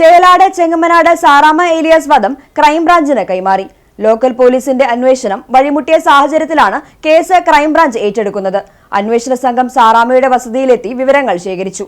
ചേലാട് ചെങ്ങമ്മനാട് സാറാമ ഏലിയാസ് വധം ക്രൈംബ്രാഞ്ചിന് കൈമാറി. ലോക്കൽ പോലീസിന്റെ അന്വേഷണം വഴിമുട്ടിയ സാഹചര്യത്തിലാണ് കേസ് ക്രൈംബ്രാഞ്ച് ഏറ്റെടുക്കുന്നത്. അന്വേഷണ സംഘം സാറാമയുടെ വസതിയിലെത്തി വിവരങ്ങൾ ശേഖരിച്ചു.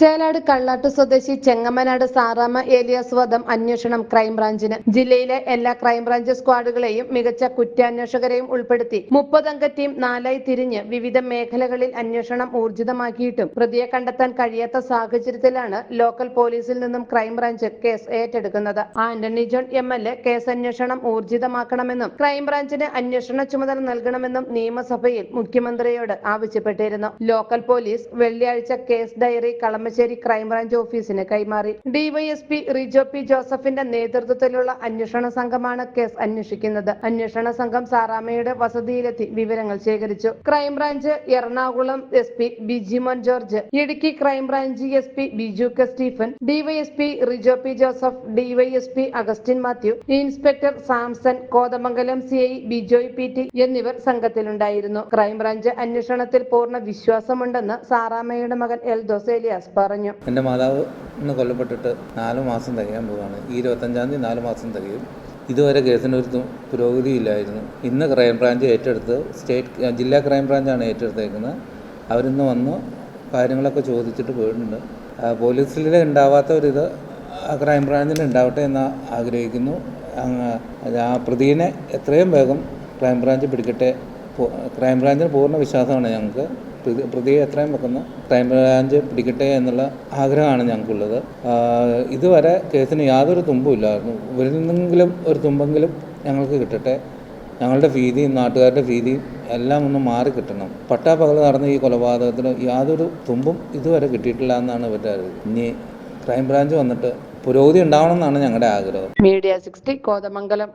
ചേലാട് കള്ളാട്ട് സ്വദേശി ചെങ്ങമനാട് സാറാമ ഏലിയാസ് വധം അന്വേഷണം ക്രൈംബ്രാഞ്ചിന്. ജില്ലയിലെ എല്ലാ ക്രൈംബ്രാഞ്ച് സ്ക്വാഡുകളെയും മികച്ച കുറ്റാന്വേഷകരെയും ഉൾപ്പെടുത്തി. മുപ്പതംഗ ടീം നാലായി തിരിഞ്ഞ് വിവിധ മേഖലകളിൽ അന്വേഷണം ഊർജിതമാക്കിയിട്ടും പ്രതിയെ കണ്ടെത്താൻ കഴിയാത്ത സാഹചര്യത്തിലാണ് ലോക്കൽ പോലീസിൽ നിന്നും ക്രൈംബ്രാഞ്ച് കേസ് ഏറ്റെടുക്കുന്നത്. Antony John M L A case അന്വേഷണം ഊർജിതമാക്കണമെന്നും ക്രൈംബ്രാഞ്ചിന് അന്വേഷണ ചുമതല നൽകണമെന്നും നിയമസഭയിൽ മുഖ്യമന്ത്രിയോട് ആവശ്യപ്പെട്ടിരുന്നു. ലോക്കൽ പോലീസ് വെള്ളിയാഴ്ച case diary Kalamassery crime branch ഓഫീസിന് കൈമാറി. ഡിവൈഎസ്പി റിജോ പി ജോസഫിന്റെ നേതൃത്വത്തിലുള്ള അന്വേഷണ സംഘമാണ് കേസ് അന്വേഷിക്കുന്നത്. അന്വേഷണ സംഘം സാറാമയുടെ വസതിയിലെത്തി വിവരങ്ങൾ ശേഖരിച്ചു. Crime branch Ernakulam S P Bijimon George Idukki crime branch S P Biju K Stephen DYSP Rijo P Joseph DYSP Augustine Mathew inspector Samson Kothamangalam C I Bijoy P T എന്നിവർ സംഘത്തിലുണ്ടായിരുന്നു. Crime branch അന്വേഷണത്തിൽ പൂർണ വിശ്വാസമുണ്ടെന്ന് സാറാമയുടെ മകൻ L Elias പറഞ്ഞു. എന്റെ മാതാവ് ഇന്ന് കൊല്ലപ്പെട്ടിട്ട് നാല് മാസം തികയാൻ പോവുകയാണ്. ഈ ഇരുപത്തഞ്ചാം തീയതി നാല് മാസം തികയും. ഇതുവരെ കേസിന് പുരോഗതി ഇല്ലായിരുന്നു. ഇന്ന് ക്രൈംബ്രാഞ്ച് ഏറ്റെടുത്ത് സ്റ്റേറ്റ് ജില്ലാ ക്രൈംബ്രാഞ്ചാണ് ഏറ്റെടുത്തേക്കുന്നത്. അവരിന്ന് വന്ന് കാര്യങ്ങളൊക്കെ ചോദിച്ചിട്ട് പോയിട്ടുണ്ട്. പോലീസിൽ ഉണ്ടാവാത്ത ഒരിത് ആ ക്രൈം ബ്രാഞ്ചിന് ഉണ്ടാവട്ടെ എന്ന് ആഗ്രഹിക്കുന്നു. ആ പ്രതിനെ എത്രയും വേഗം ക്രൈംബ്രാഞ്ച് പിടിക്കട്ടെ. ക്രൈംബ്രാഞ്ചിന് ക്രൈം ബ്രാഞ്ചിന് പൂർണ വിശ്വാസമാണ് ഞങ്ങൾക്ക്. പ്രതിയെ എത്രയും പെട്ടെന്ന് ക്രൈം ബ്രാഞ്ച് പിടിക്കട്ടെ എന്നുള്ള ആഗ്രഹമാണ് ഞങ്ങൾക്കുള്ളത്. ഇതുവരെ കേസിന് യാതൊരു തുമ്പും ഇല്ലായിരുന്നു. ഇവരിൽ നിന്നെങ്കിലും ഒരു തുമ്പെങ്കിലും ഞങ്ങൾക്ക് കിട്ടട്ടെ. ഞങ്ങളുടെ ഭീതിയും നാട്ടുകാരുടെ ഭീതിയും എല്ലാം ഒന്ന് മാറി കിട്ടണം. പട്ടാപ്പകൽ നടന്ന ഈ കൊലപാതകത്തിന് യാതൊരു തുമ്പും ഇതുവരെ കിട്ടിയിട്ടില്ല എന്നാണ് ഇവരുടെ ഇനി ക്രൈംബ്രാഞ്ച് വന്നിട്ട് പുരോഗതി ഉണ്ടാവണം എന്നാണ് ഞങ്ങളുടെ ആഗ്രഹം. Media sixty Kothamangalam.